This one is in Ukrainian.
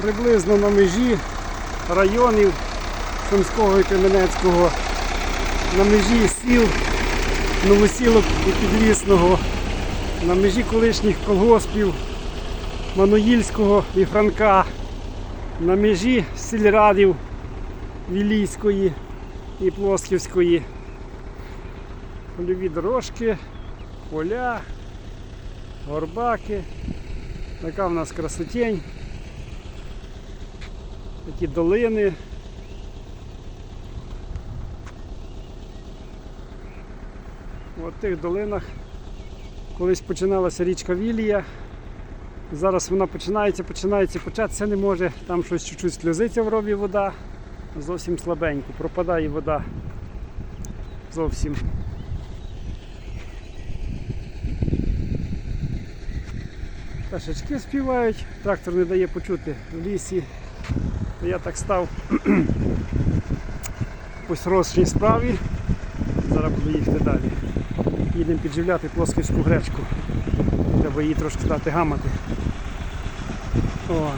приблизно на межі районів Сумського і Кам'янецького, на межі сіл Новосілок і Підлісного, на межі колишніх колгоспів Мануїльського і Франка, на межі сільрадів Вілійської і Плосківської. Польові дорожки, поля, горбаки. Така в нас красотень. Такі долини. У тих долинах колись починалася річка Вілія. Зараз вона починається, починається, початися не може. Там щось чуть-чуть сльозиться в робі вода. Зовсім слабенько. Пропадає вода. Зовсім. Пташечки співають, трактор не дає почути в лісі. Я так став по срочній справі. Зараз буду їхати далі. Їдемо підживляти плосківську гречку. Треба її трошки дати гамати. От.